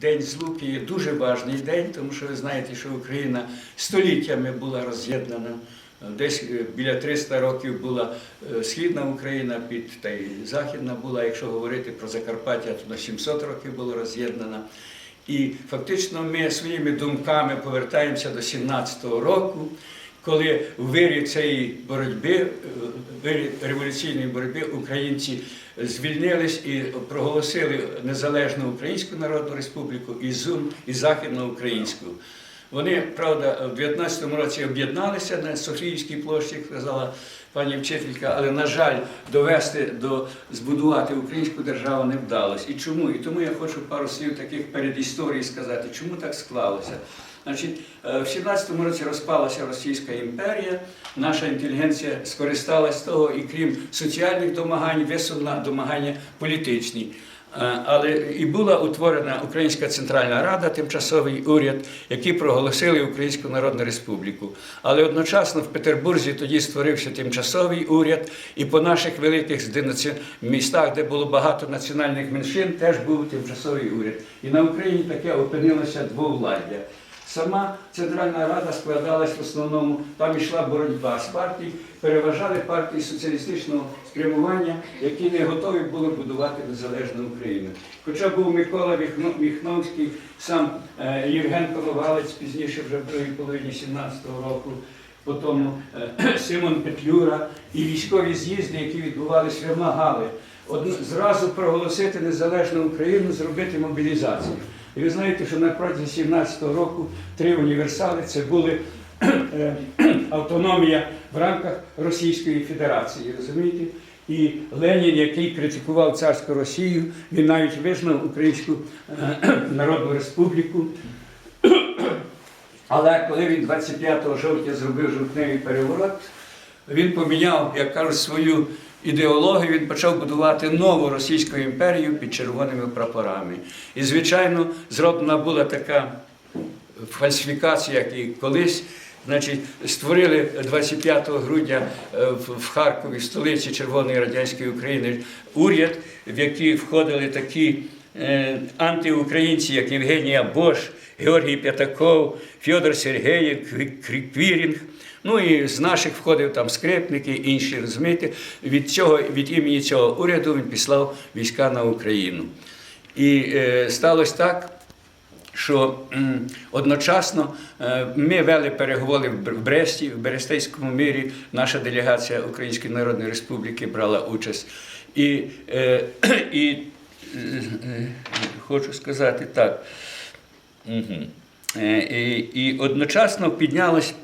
День Злуки є дуже важний день, тому що ви знаєте, що Україна століттями була роз'єднана. Десь е, біля 300 років була е, Східна Україна, під та й Західна була, якщо говорити про Закарпаття, то на 700 років була роз'єднана. І фактично ми своїми думками повертаємося до 17-го року, коли в вирі цієї боротьби, е, вирі революційної боротьби українці звільнились і проголосили незалежну Українську Народну Республіку і ЗУМ, і Західноукраїнську. Вони, правда, в 19-му році об'єдналися на Софіївській площі, як сказала пані вчителька, але, на жаль, довести до збудувати українську державу не вдалося. І чому? І тому я хочу пару слів таких передісторій сказати, чому так склалося. Значить, е, в 17-му році розпалася Російська імперія, наша інтелігенція скористалась того, і крім соціальних домагань, висунула домагання політичні. Е, Але і була утворена Українська Центральна Рада, тимчасовий уряд, які проголосили Українську Народну Республіку. Але одночасно в Петербурзі тоді створився тимчасовий уряд, і по наших великих містах, де було багато національних меншин, теж був тимчасовий уряд. І на Україні таке опинилося двовладдя. Сама Центральна Рада складалась в основному, там йшла боротьба з партій, переважали партії соціалістичного спрямування, які не готові були будувати незалежну Україну. Хоча був Микола Міхновський, сам е, Євген Коновалець, пізніше вже в другій половині 17-го року, потім е, Симон Петлюра і військові з'їзди, які відбувалися, вимагали одно- зразу проголосити незалежну Україну, зробити мобілізацію. І ви знаєте, що на протязі 17-го року три універсали це були е, автономія в рамках Російської Федерації, розумієте? І Ленін, який критикував царську Росію, він навіть визнав Українську е, Народну Республіку. Але коли він 25 жовтня зробив жовтневий переворот, він поміняв, як кажуть, свою ідеологію, він почав будувати нову Російську імперію під червоними прапорами. І, звичайно, зроблена була така фальсифікація, як і колись. Значить, створили 25 грудня е, в в Харкові, столиці Червоної радянської України, уряд, в який входили такі е, антиукраїнці, як Євгенія Бош, Георгій П'ятаков, Фьодор Сергеєв, Кві- Квірінг. Ну і з наших входив там скрипники, інші, розумієте. Від цього, від імені цього уряду він післав війська на Україну. І е, сталося так, що одночасно е, ми вели переговори в Бресті, в Берестейському мирі. Наша делегація Української Народної Республіки брала участь. І, е, і е, хочу сказати так. Е, І, і одночасно піднялось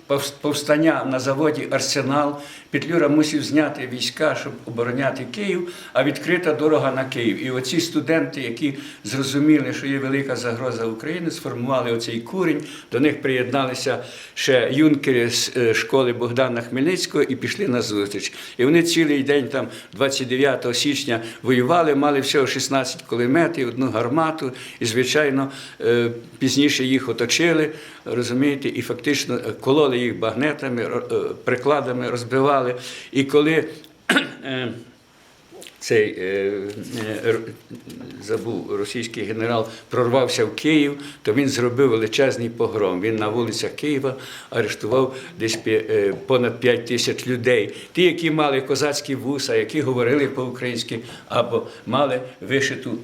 повстання на заводі Арсенал. Петлюра мусив зняти війська, щоб обороняти Київ, а відкрита дорога на Київ. І оці студенти, які зрозуміли, що є велика загроза України, сформували оцей курінь. До них приєдналися ще юнкери з е, школи Богдана Хмельницького і пішли на зустріч. І вони цілий день, там, 29 січня, воювали, мали всього 16 кулеметів, одну гармату, і, звичайно, е, пізніше їх оточили, розумієте, і фактично е, кололи їх багнетами, е, прикладами розбивали. І коли е, цей е, забув російський генерал прорвався в Київ, то він зробив величезний погром. Він на вулицях Києва арештував десь понад 5 тисяч людей. Ті, які мали козацькі вуса, які говорили по-українськи або мали вишиту